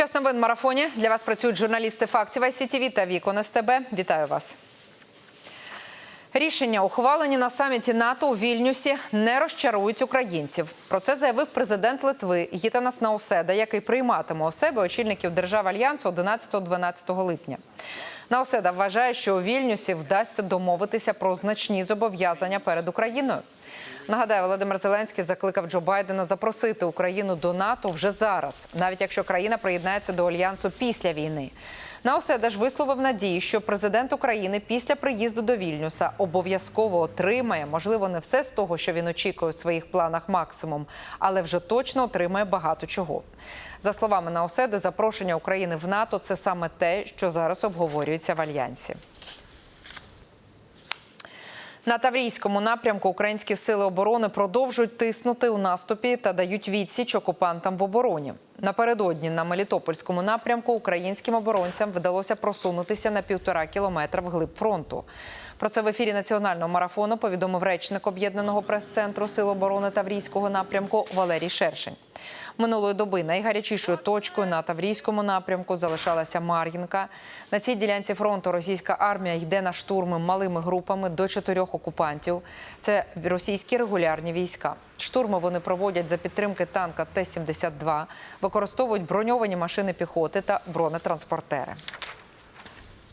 Час новин марафоні. Для вас працюють журналісти фактів ICTV та Вікон СТБ. Вітаю вас. Рішення, ухвалені на саміті НАТО у Вільнюсі, не розчарують українців. Про це заявив президент Литви Гітанас Науседа, який прийматиме у себе очільників держав альянсу 11-12 липня. Науседа вважає, що у Вільнюсі вдасться домовитися про значні зобов'язання перед Україною. Нагадаю, Володимир Зеленський закликав Джо Байдена запросити Україну до НАТО вже зараз, навіть якщо країна приєднається до альянсу після війни. Науседа ж висловив надію, що президент України після приїзду до Вільнюса обов'язково отримає, можливо, не все з того, що він очікує у своїх планах максимум, але вже точно отримає багато чого. За словами Науседи, запрошення України в НАТО це саме те, що зараз обговорюється в альянсі. На Таврійському напрямку українські сили оборони продовжують тиснути у наступі та дають відсіч окупантам в обороні. Напередодні на Мелітопольському напрямку українським оборонцям вдалося просунутися на півтора кілометра вглиб фронту. Про це в ефірі національного марафону повідомив речник об'єднаного прес-центру Сил оборони Таврійського напрямку Валерій Шершень. Минулої доби найгарячішою точкою на Таврійському напрямку залишалася Мар'їнка. На цій ділянці фронту російська армія йде на штурми малими групами до чотирьох окупантів. Це російські регулярні війська. Штурми вони проводять за підтримки танка Т-72, використовують броньовані машини піхоти та бронетранспортери.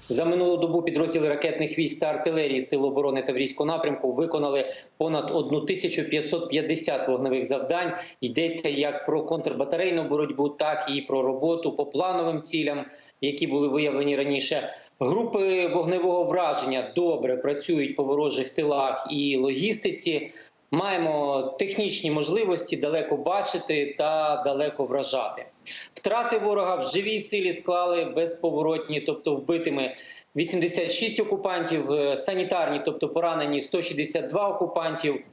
За минулу добу підрозділи ракетних військ та артилерії Сил оборони Таврійського напрямку виконали понад 1550 вогневих завдань. Йдеться як про контрбатарейну боротьбу, так і про роботу по плановим цілям, які були виявлені раніше. Групи вогневого враження добре працюють по ворожих тилах і логістиці. Маємо технічні можливості далеко бачити та далеко вражати. Втрати ворога в живій силі склали безповоротні, тобто вбитими 86 окупантів, е, санітарні, тобто поранені 162 окупантів.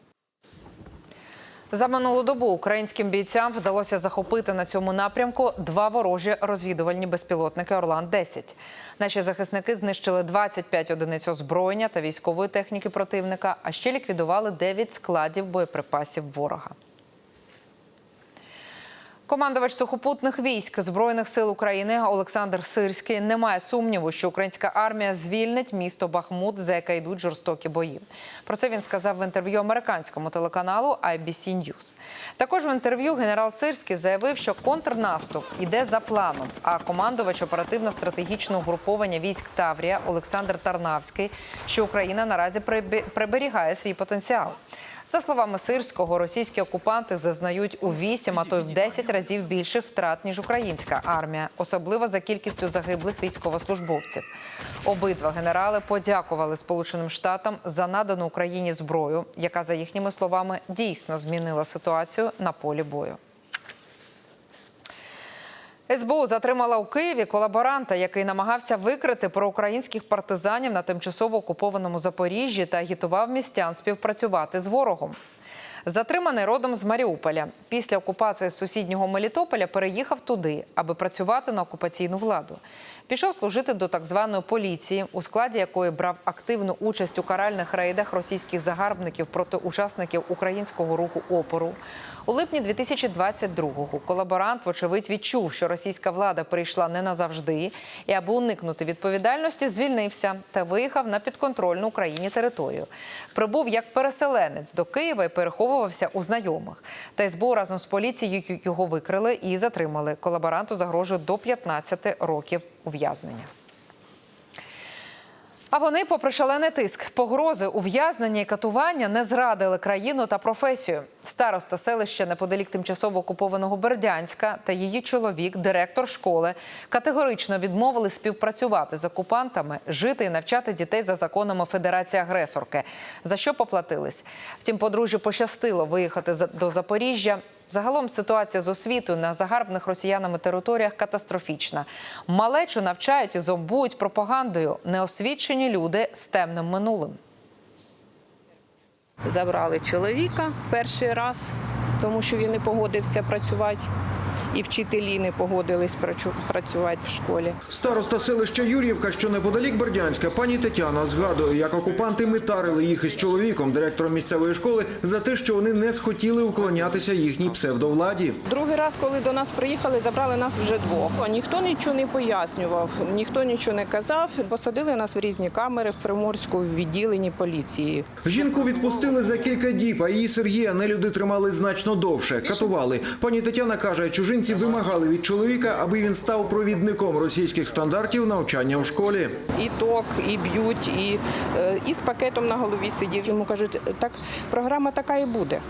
За минулу добу українським бійцям вдалося захопити на цьому напрямку два ворожі розвідувальні безпілотники Орлан-10. Наші захисники знищили 25 одиниць озброєння та військової техніки противника, а ще ліквідували 9 складів боєприпасів ворога. Командувач сухопутних військ збройних сил України Олександр Сирський не має сумніву, що українська армія звільнить місто Бахмут, за яке йдуть жорстокі бої. Про це він сказав в інтерв'ю американському телеканалу IBC News. Також в інтерв'ю генерал Сирський заявив, що контрнаступ іде за планом. А командувач оперативно-стратегічного угруповання військ Таврія Олександр Тарнавський, що Україна наразі приберігає свій потенціал. За словами Сирського, російські окупанти зазнають у 8, а то й в 10 разів більших втрат, ніж українська армія, особливо за кількістю загиблих військовослужбовців. Обидва генерали подякували Сполученим Штатам за надану Україні зброю, яка, за їхніми словами, дійсно змінила ситуацію на полі бою. СБУ затримала у Києві колаборанта, який намагався викрити проукраїнських партизанів на тимчасово окупованому Запоріжжі та агітував містян співпрацювати з ворогом. Затриманий родом з Маріуполя. Після окупації сусіднього Мелітополя переїхав туди, аби працювати на окупаційну владу. Пішов служити до так званої поліції, у складі якої брав активну участь у каральних рейдах російських загарбників проти учасників українського руху опору. У липні 2022-го колаборант, вочевидь, відчув, що російська влада прийшла не назавжди, і аби уникнути відповідальності, звільнився та виїхав на підконтрольну Україні територію. Прибув як переселенець до Києва і переховувався у знайомих. Та СБУ разом з поліцією його викрили і затримали. Колаборанту загрожує до 15 років ув'язнення. А вони, попри шалений тиск, погрози, ув'язнення і катування не зрадили країну та професію. Староста селища неподалік тимчасово окупованого Бердянська та її чоловік, директор школи, категорично відмовили співпрацювати з окупантами, жити і навчати дітей за законами Федерації агресорки. За що поплатились? Втім, подружжю пощастило виїхати до Запоріжжя. Загалом ситуація з освітою на загарбних росіянами територіях катастрофічна. Малечу навчають і зомбують пропагандою неосвічені люди з темним минулим. Забрали чоловіка перший раз, тому що він не погодився працювати. І вчителі не погодились працю- працювати в школі. Староста селища Юр'ївка, що неподалік Бердянська, пані Тетяна згадує, як окупанти митарили їх із чоловіком, директором місцевої школи, за те, що вони не схотіли уклонятися їхній псевдовладі. Другий раз, коли до нас приїхали, забрали нас вже двох. Ніхто нічого не пояснював, ніхто нічого не казав. Посадили нас в різні камери в Приморську в відділенні поліції. Жінку відпустили за кілька діб, а її Сергія нелюди тримали значно довше, катували. Пані Тетяна каже, чужинці вимагали від чоловіка, аби він став провідником російських стандартів навчання в школі. І ток, і б'ють, і, е, і з пакетом на голові сидів. Йому кажуть, так програма така і буде.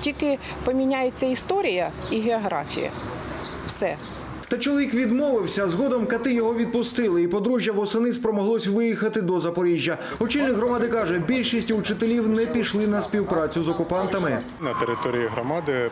Тільки поміняється історія і географія. Все. Та чоловік відмовився. Згодом кати його відпустили, і подружжя восени спромоглось виїхати до Запоріжжя. Очільник громади каже, більшість учителів не пішли на співпрацю з окупантами. На території громади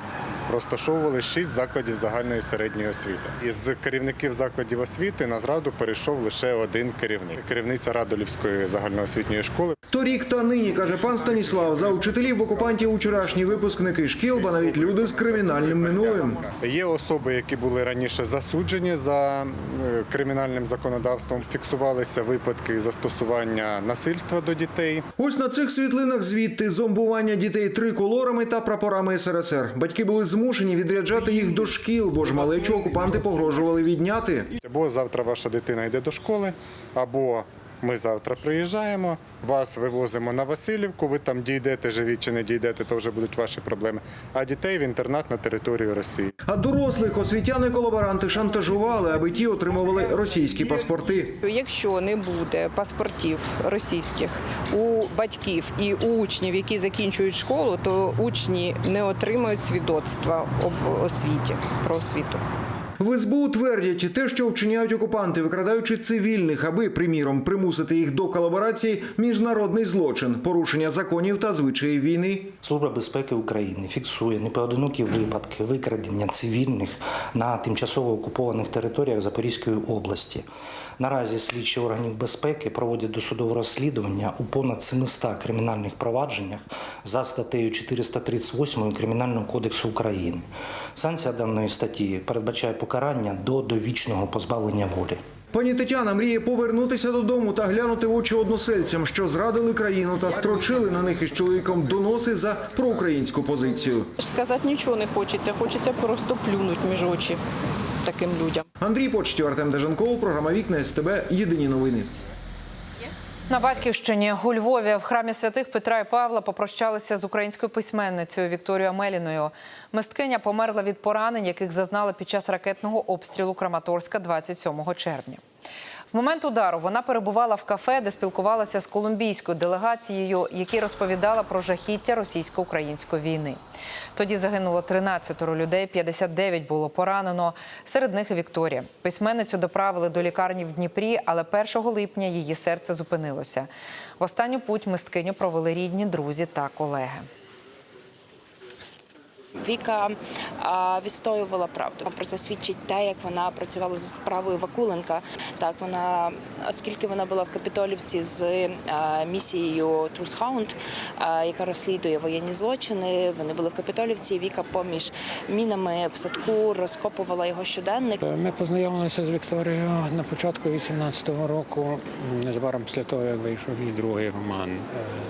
розташовували шість закладів загальної середньої освіти. Із керівників закладів освіти на зраду перейшов лише один керівник керівниця Радолівської загальноосвітньої школи. Торік та нині каже пан Станіслав. За учителів окупантів учорашні випускники шкіл, ба навіть люди з кримінальним минулим. Є особи, які були раніше засуджені за е, кримінальним законодавством. Фіксувалися випадки застосування насильства до дітей. Ось на цих світлинах звідти зомбування дітей триколорами та прапорами СРСР. Батьки були змушені відряджати їх до шкіл, бо ж малечу окупанти погрожували відняти. Або завтра ваша дитина йде до школи, або ми завтра приїжджаємо, вас вивозимо на Васильівку, ви там дійдете, живі чи не дійдете, то вже будуть ваші проблеми. А дітей в інтернат на територію Росії. А дорослих освітяни-колаборанти шантажували, аби ті отримували російські паспорти. Якщо не буде паспортів російських у батьків і у учнів, які закінчують школу, то учні не отримують свідоцтва об освіті про освіту. В СБУ твердять, те, що вчиняють окупанти, викрадаючи цивільних, аби, приміром, примусити їх до колаборації, міжнародний злочин, порушення законів та звичаїв війни. Служба безпеки України фіксує непоодинокі випадки викрадення цивільних на тимчасово окупованих територіях Запорізької області. Наразі слідчі органів безпеки проводять досудове розслідування у понад 700 кримінальних провадженнях за статтею 438 Кримінального кодексу України. Санкція даної статті передбачає покарання до довічного позбавлення волі. Пані Тетяна мріє повернутися додому та глянути в очі односельцям, що зрадили країну та строчили на них із чоловіком доноси за проукраїнську позицію. Сказати нічого не хочеться, хочеться просто плюнути між очі таким людям. Андрій Почтю, Артем Дежанков, програма Вікна СТБ. Єдині новини. На батьківщині у Львові в храмі святих Петра і Павла попрощалися з українською письменницею Вікторією Амеліною. Мисткиня померла від поранень, яких зазнала під час ракетного обстрілу Краматорська 27 червня. В момент удару вона перебувала в кафе, де спілкувалася з колумбійською делегацією, які розповідала про жахіття російсько-української війни. Тоді загинуло 13 людей, 59 було поранено. Серед них і Вікторія. Письменницю доправили до лікарні в Дніпрі, але 1 липня її серце зупинилося. В останню путь мисткиню провели рідні, друзі та колеги. Віка а, відстоювала правду. Про це свідчить те, як вона працювала з справою Вакуленка. Так вона, оскільки вона була в Капітолівці з а, місією Truth Hound, а, яка розслідує воєнні злочини. Вони були в Капітолівці. Віка поміж мінами в садку розкопувала його щоденник. Ми познайомилися з Вікторією на початку 18-го року, незабаром після того, як вийшов її другий роман е,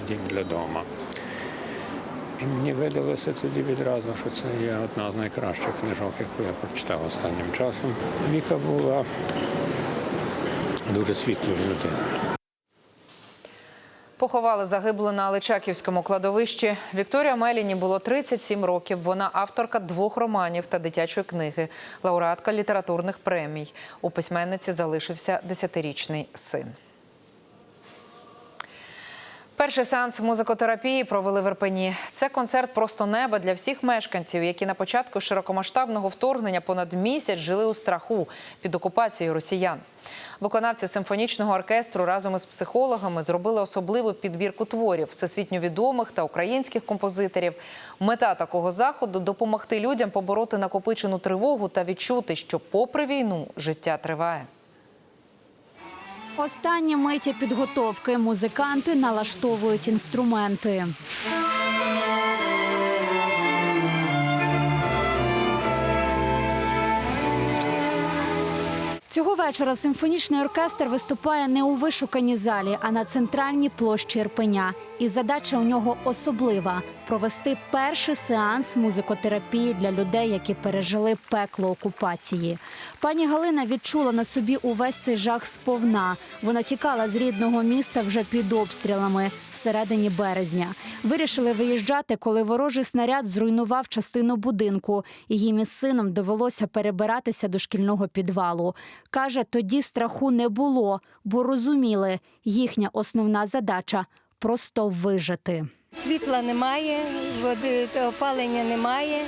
Дім для дома. І мені видалося тоді відразу, що це є одна з найкращих книжок, яку я прочитав останнім часом. Віка була дуже світлою людиною. Поховали загиблу на Личаківському кладовищі. Вікторія Меліні було 37 років. Вона авторка двох романів та дитячої книги, лауреатка літературних премій. У письменниці залишився 10-річний син. Перший сеанс музикотерапії провели в Ірпені. Це концерт просто неба для всіх мешканців, які на початку широкомасштабного вторгнення понад місяць жили у страху під окупацією росіян. Виконавці симфонічного оркестру разом із психологами зробили особливу підбірку творів всесвітньо відомих та українських композиторів. Мета такого заходу допомогти людям побороти накопичену тривогу та відчути, що, попри війну, життя триває. Останні миті підготовки музиканти налаштовують інструменти. Цього вечора симфонічний оркестр виступає не у вишуканій залі, а на центральній площі Ірпеня. І задача у нього особлива провести перший сеанс музикотерапії для людей, які пережили пекло окупації. Пані Галина відчула на собі увесь цей жах сповна. Вона тікала з рідного міста вже під обстрілами всередині березня. Вирішили виїжджати, коли ворожий снаряд зруйнував частину будинку. і Їм із сином довелося перебиратися до шкільного підвалу. Каже, тоді страху не було, бо розуміли, їхня основна задача просто вижити. Світла немає, води опалення немає.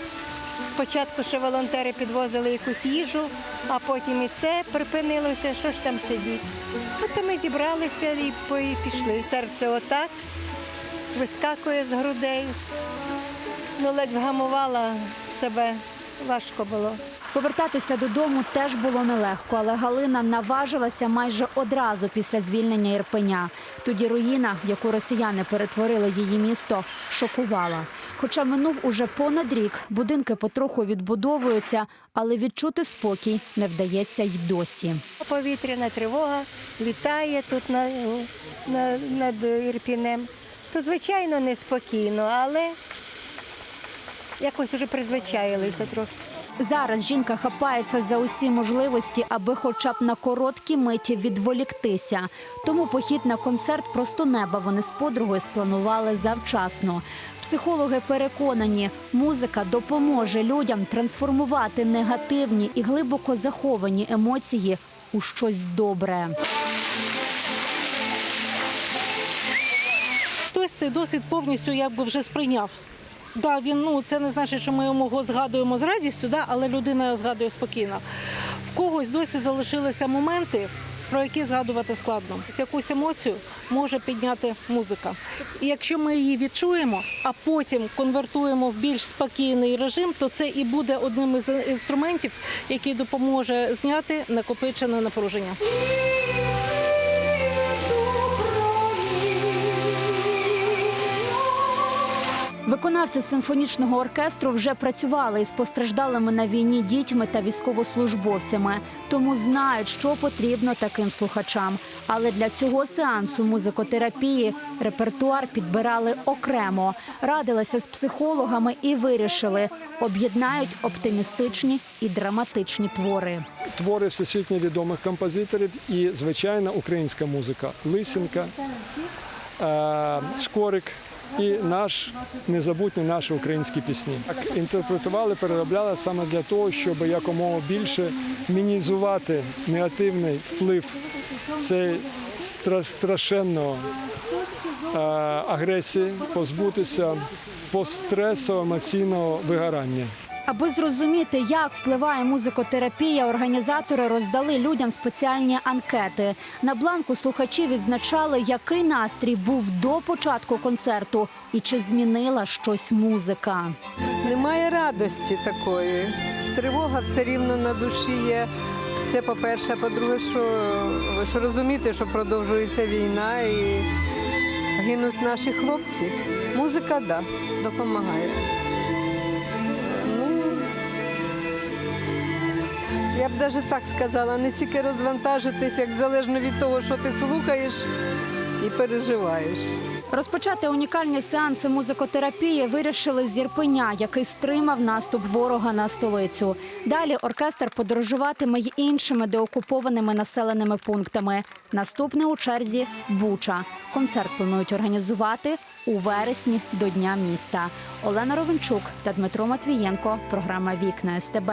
Спочатку ще волонтери підвозили якусь їжу, а потім і це припинилося. Що ж там сидіти? От ми зібралися і пішли. Серце отак вискакує з грудей. Ну, ледь вгамувала себе, важко було. Повертатися додому теж було нелегко, але Галина наважилася майже одразу після звільнення Ірпеня. Тоді руїна, яку росіяни перетворили її місто, шокувала. Хоча минув уже понад рік, будинки потроху відбудовуються, але відчути спокій не вдається й досі. Повітряна тривога літає тут на, на, над Ірпінем. То, звичайно, неспокійно, але якось вже призвичаїлися трохи. Зараз жінка хапається за усі можливості, аби хоча б на короткі миті відволіктися. Тому похід на концерт просто неба вони з подругою спланували завчасно. Психологи переконані, музика допоможе людям трансформувати негативні і глибоко заховані емоції у щось добре. Хтось цей досвід повністю якби вже сприйняв. Да, він ну це не значить, що ми його згадуємо з радістю, да, але людина його згадує спокійно. В когось досі залишилися моменти, про які згадувати складно. Якусь емоцію може підняти музика. І якщо ми її відчуємо, а потім конвертуємо в більш спокійний режим, то це і буде одним із інструментів, який допоможе зняти накопичене напруження. Виконавці симфонічного оркестру вже працювали із постраждалими на війні дітьми та військовослужбовцями, тому знають, що потрібно таким слухачам. Але для цього сеансу музикотерапії репертуар підбирали окремо, радилися з психологами і вирішили, об'єднають оптимістичні і драматичні твори. твори всесвітньо відомих композиторів і, звичайно, українська музика. Лисенка, е, Скорик і наш незабутні наші українські пісні. Інтерпретували, переробляли саме для того, щоб якомога більше мінізувати негативний вплив цієї страшенної е, агресії, позбутися постресово емоційного вигорання. Аби зрозуміти, як впливає музикотерапія, організатори роздали людям спеціальні анкети. На бланку слухачі відзначали, який настрій був до початку концерту і чи змінила щось музика. Немає радості такої. Тривога все рівно на душі є. Це по-перше, по-друге, що ви ж розумієте, що продовжується війна і гинуть наші хлопці. Музика, да, допомагає. Я б навіть так сказала, не стільки розвантажитись, як залежно від того, що ти слухаєш і переживаєш. Розпочати унікальні сеанси музикотерапії вирішили з Ірпеня, який стримав наступ ворога на столицю. Далі оркестр подорожуватиме й іншими деокупованими населеними пунктами. Наступне у черзі Буча. Концерт планують організувати у вересні до Дня міста. Олена Ровенчук та Дмитро Матвієнко. Програма Вікна СТБ.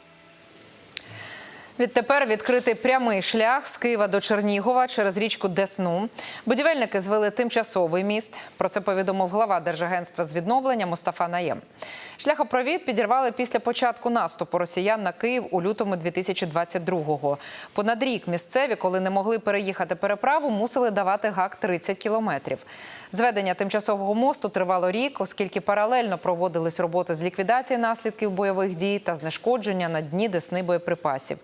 Відтепер відкритий прямий шлях з Києва до Чернігова через річку Десну. Будівельники звели тимчасовий міст. Про це повідомив глава Держагентства з відновлення Мустафа Наєм. Шляхопровід підірвали після початку наступу росіян на Київ у лютому 2022-го. Понад рік місцеві, коли не могли переїхати переправу, мусили давати гак 30 кілометрів. Зведення тимчасового мосту тривало рік, оскільки паралельно проводились роботи з ліквідації наслідків бойових дій та знешкодження на дні Десни боєприпасів.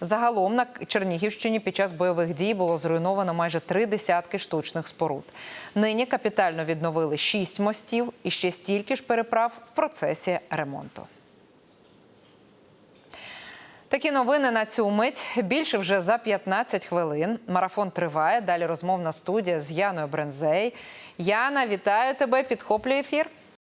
Загалом на Чернігівщині під час бойових дій було зруйновано майже три десятки штучних споруд. Нині капітально відновили шість мостів і ще стільки ж переправ в процесі ремонту. Такі новини на цю мить. Більше вже за 15 хвилин. Марафон триває. Далі розмовна студія з Яною Брензей. Яна, вітаю тебе. Підхоплює ефір.